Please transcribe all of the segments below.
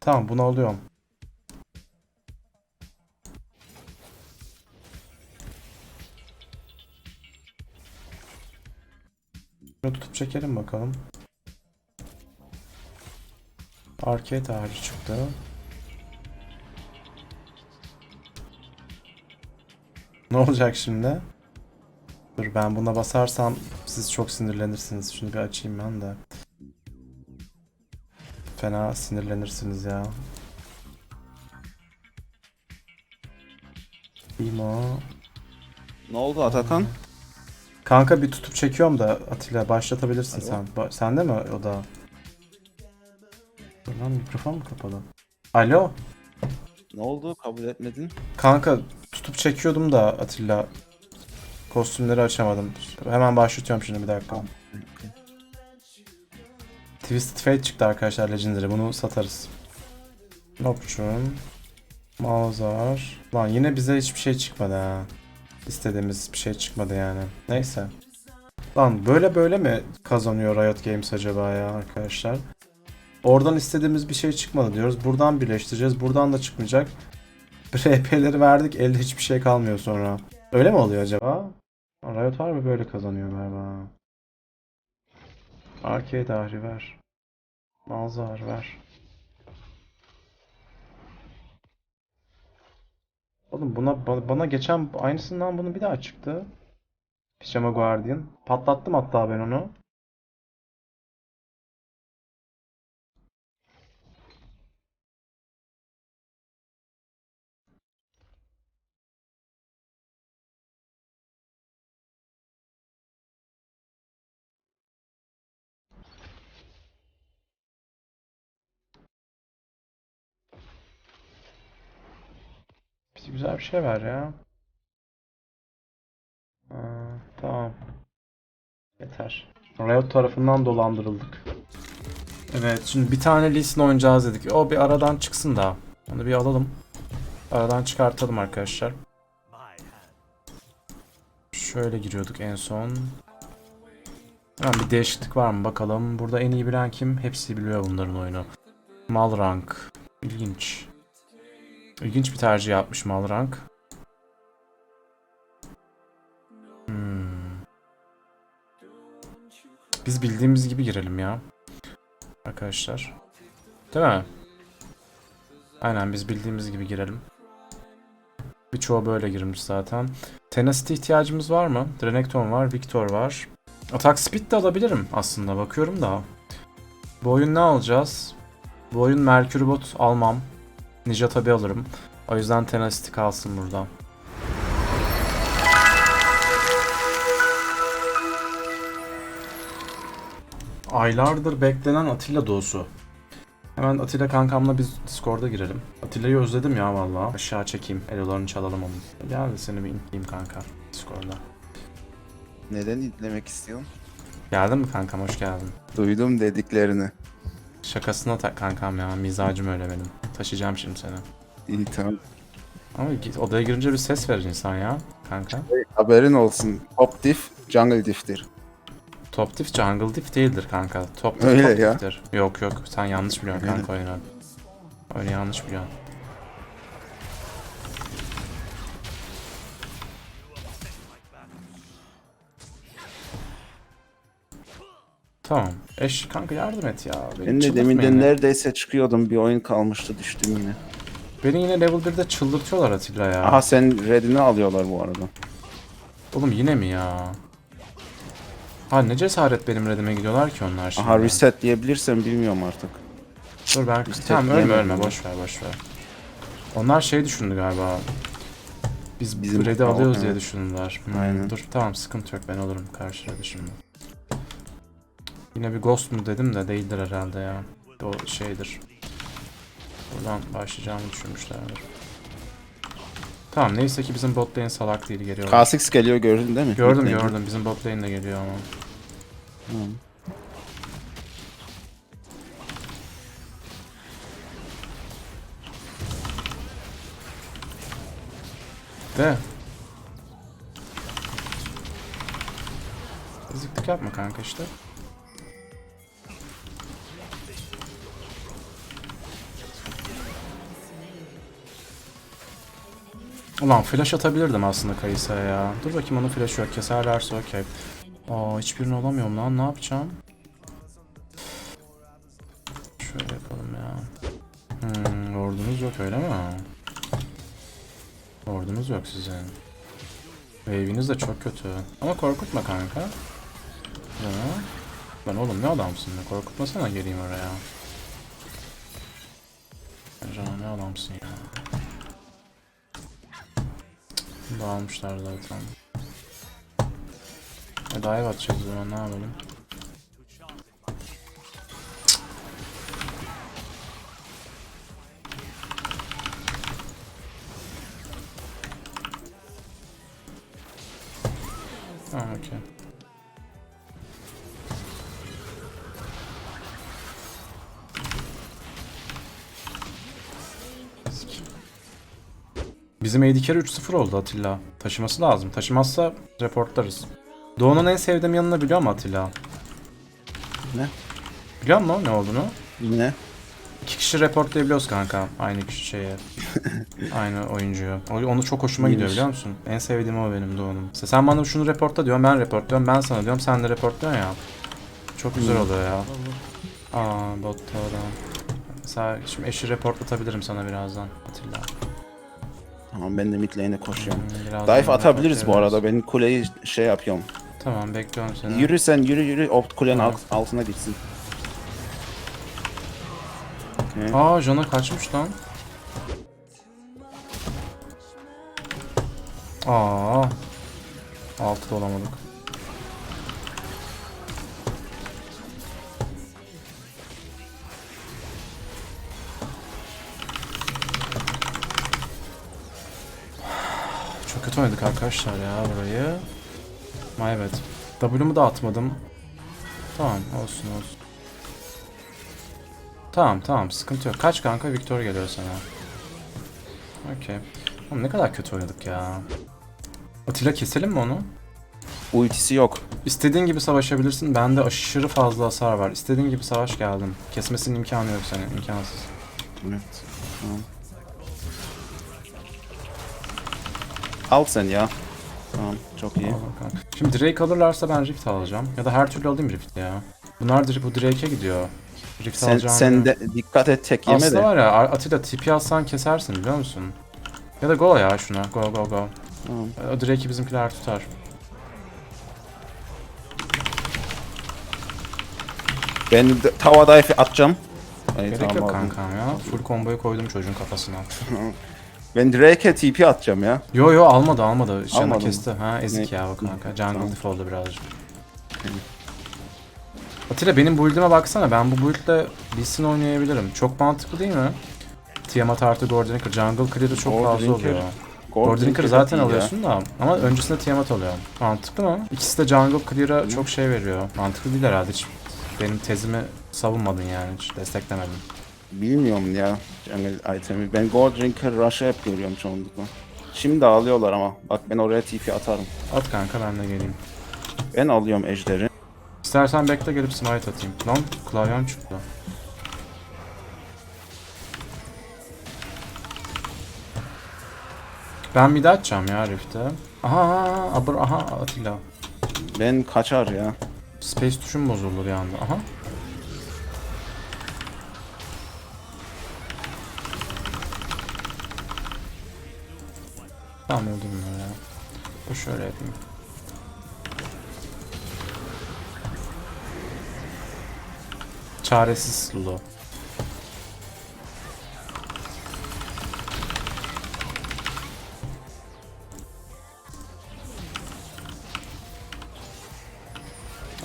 Tamam bunu alıyorum. Şunu tutup çekelim bakalım. Arcade ağacı çıktı. Ne olacak şimdi? Dur ben buna basarsam siz çok sinirlenirsiniz. Şunu bir açayım ben de. Fena sinirlenirsiniz ya. İmo. Ne oldu Atakan? Kanka bir tutup çekiyorum da Atilla başlatabilirsin sen. Ba- sende mi o da? Dur lan mikrofon mu kapalı? Alo? Ne oldu? Kabul etmedin. Kanka tutup çekiyordum da Atilla. Kostümleri açamadım. Hemen başlatıyorum şimdi bir dakika. Twisted Fate çıktı arkadaşlar Legendary. Bunu satarız. Nopçun. Malzar. Lan yine bize hiçbir şey çıkmadı ha. İstediğimiz bir şey çıkmadı yani. Neyse. Lan böyle böyle mi kazanıyor Riot Games acaba ya arkadaşlar? Oradan istediğimiz bir şey çıkmadı diyoruz. Buradan birleştireceğiz. Buradan da çıkmayacak. RP'leri verdik elde hiçbir şey kalmıyor sonra. Öyle mi oluyor acaba? Riot var mı böyle kazanıyor galiba. Arcade ahri ver. Malzar ver. Oğlum buna ba- bana geçen aynısından bunu bir daha çıktı. Pijama Guardian. Patlattım hatta ben onu. Bize güzel bir şey ver ya. Aa, tamam. Yeter. Riot tarafından dolandırıldık. Evet şimdi bir tane Lee Sin oynayacağız dedik. O bir aradan çıksın da. Onu bir alalım. Aradan çıkartalım arkadaşlar. Şöyle giriyorduk en son. Hemen bir değişiklik var mı bakalım. Burada en iyi bilen kim? Hepsi biliyor bunların oyunu. Malrank. İlginç. İlginç bir tercih yapmış Malrank. Hmm. Biz bildiğimiz gibi girelim ya. Arkadaşlar. Değil mi? Aynen biz bildiğimiz gibi girelim. Birçoğu böyle girmiş zaten. Tenacity ihtiyacımız var mı? Renekton var, Victor var. Attack Speed de alabilirim aslında bakıyorum da. Bu oyun ne alacağız? Bu oyun Mercury Bot almam. Ninja tabi alırım. O yüzden Tenacity kalsın burada. Aylardır beklenen Atilla doğusu. Hemen Atilla kankamla biz Discord'a girelim. Atilla'yı özledim ya vallahi. Aşağı çekeyim. Elolarını çalalım onun. Gel de seni bir intleyeyim kanka Discord'a. Neden izlemek istiyorsun? Geldin mi kankam hoş geldin. Duydum dediklerini. Şakasına tak kankam ya mizacım öyle benim. Taşıyacağım şimdi seni. İyi tamam. Ama git odaya girince bir ses verir insan ya kanka. Haberin olsun. Top diff, jungle diff'tir. Top diff jungle diff değildir kanka. Top diff Öyle top ya. diff'tir. Yok yok sen yanlış biliyorsun Öyle. kanka oyunu. Oyunu yanlış biliyorsun. Tamam. Eş kanka yardım et ya. Beni Ben de çıldırtma deminden yine. neredeyse çıkıyordum. Bir oyun kalmıştı düştüm yine. Beni yine level 1'de çıldırtıyorlar Atilla ya. Aha sen redini alıyorlar bu arada. Oğlum yine mi ya? Ha ne cesaret benim redime gidiyorlar ki onlar şimdi. Aha reset diyebilirsem bilmiyorum artık. Dur ben Biz tamam ölme tekleyemedim ölme ya. boş ver boş ver. Onlar şey düşündü galiba. Biz Bizim- Bizim red'i alıyoruz diye evet. düşündüler. Hmm, Aynen. Dur tamam sıkıntı yok ben olurum karşı red'i şimdi. Yine bir ghost mu dedim de değildir herhalde ya. O şeydir. Buradan başlayacağımı düşünmüşlerdir. Tamam neyse ki bizim bot lane salak değil geliyor. K6 geliyor gördün değil mi? Gördüm Mid lane. gördüm bizim bot lane de geliyor ama. Tamam. De. Eziklik yapma kanka işte. Ulan flash atabilirdim aslında Kayısa'ya ya. Dur bakayım onun flash'ı yok. Keserlerse okey. Aa hiçbirini alamıyorum lan. Ne yapacağım? Şöyle yapalım ya. Hmm, ordunuz yok öyle mi? Ordunuz yok sizin. Wave'iniz de çok kötü. Ama korkutma kanka. Ya. Ben oğlum ne adamsın be korkutmasana geleyim oraya. Canım ne adamsın ya. Dağılmışlar zaten. E dive atacağız zaman ne yapalım? Tamam okey. Bizim AD carry 3-0 oldu Atilla. Taşıması lazım. Taşımazsa reportlarız. Doğu'nun en sevdiğim yanını biliyor mu Atilla? Ne? Biliyor musun ne olduğunu? Yine. İki kişi reportlayabiliyoruz kanka. Aynı kişi şeye. aynı oyuncuyu. Onu çok hoşuma gidiyor İyiymiş. biliyor musun? En sevdiğim o benim. Mesela sen bana şunu reportla diyorsun ben reportluyorum. Ben sana diyorum sen de reportluyorsun ya. Çok güzel Hmm. oluyor ya. Aa botta da. Mesela şimdi eşi reportlatabilirim sana birazdan Atilla. Tamam ben de mid lane'e koşuyorum. Birazdan Dive atabiliriz bu arada. Ben kuleyi şey yapıyorum. Tamam bekliyorum seni. Yürü sen yürü yürü. O kulenin alt- altına gitsin. Okey. Aa Jana kaçmış lan. Aa. Altı da olamadık. Oynadık arkadaşlar ya burayı. My bad. W'mu da atmadım. Tamam olsun olsun. Tamam tamam sıkıntı yok. Kaç kanka Victor geliyor sana. Okey. Oğlum ne kadar kötü oynadık ya. Atilla keselim mi onu? Ultisi yok. İstediğin gibi savaşabilirsin. Bende aşırı fazla hasar var. İstediğin gibi savaş geldim. Kesmesinin imkanı yok senin. imkansız. Evet. Tamam. Al sen ya. Tamam çok iyi. Şimdi Drake alırlarsa ben Rift alacağım. Ya da her türlü alayım Rift ya. Bunlar bu Drake'e gidiyor. Rift Sen, alacağım. sen de dikkat et tek yeme Aslında de. var ya Atilla TP alsan kesersin biliyor musun? Ya da go ya şuna. Go go go. Tamam. O Drake'i bizimkiler tutar. Ben de tava dive atacağım. Ay, Gerek tamam, yok kankam ya. Full komboyu koydum çocuğun kafasına. Ben Drake'e TP atacağım ya. Yo yo almadı almadı. Canı Almadı kesti. Ha ezik Ne? ya o kanka. Jungle Tamam. diff oldu birazcık. Atilla benim build'ime baksana. Ben bu build'le Lee Sin oynayabilirim. Çok mantıklı değil mi? Tiamat artı Gordon Jungle clear'ı çok fazla Gordon oluyor. Drinker zaten iyi ya. alıyorsun da ama öncesinde Tiamat alıyor. Mantıklı mı? İkisi de Jungle Clear'a çok şey veriyor. Mantıklı değil herhalde hiç. Benim tezimi savunmadın yani hiç desteklemedin. Bilmiyorum ya jungle itemi. Ben Gold Drinker Rush'ı hep görüyorum çoğunlukla. Şimdi alıyorlar ama. Bak ben oraya TP atarım. At kanka ben de geleyim. Ben alıyorum ejderi. İstersen bekle gelip smite atayım. Lan klavyem çıktı. Ben bir de açacağım ya Rift'e. Aha, aha, abur, aha Atilla. Ben kaçar ya. Space tuşum bozuldu bir anda. Aha. Tamam öldüm ben ya. Bu şöyle yapayım. Çaresiz Lulu.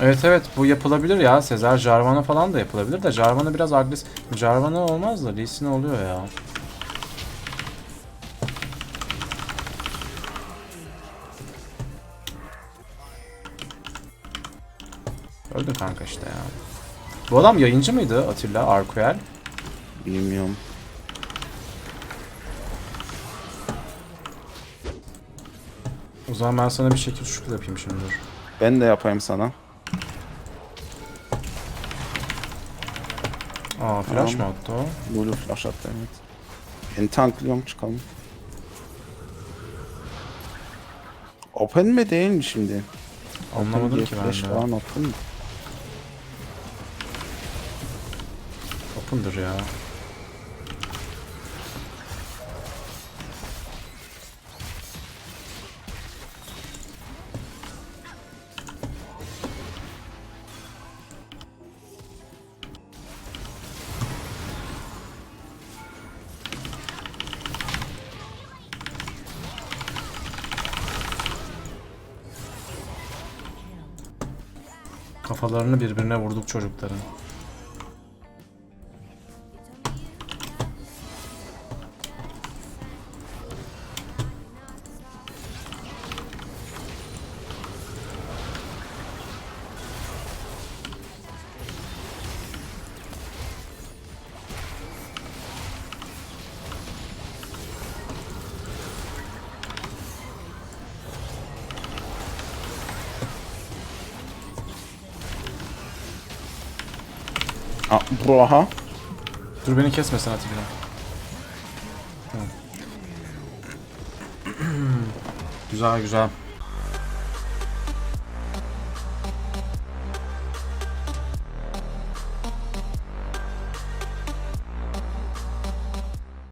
Evet evet bu yapılabilir ya. Sezar Jarvan'a falan da yapılabilir de Jarvan'a biraz agresif. Jarvan'a olmaz da Lee Sin oluyor ya. Öldü kanka işte ya. Bu adam yayıncı mıydı Atilla Arkuel? Bilmiyorum. O zaman ben sana bir şekil şukul yapayım şimdi dur. Ben de yapayım sana. Aa flash Tamam. mı attı o? Blue flash attı evet. Ben tanklıyorum çıkalım. Open mi değil mi şimdi? Anlamadım ki ben flash de. falan attın mı? Open'dır ya. Kafalarını birbirine vurduk çocukların. Aa, aha. Dur beni kesmesin Atilla. Güzel güzel.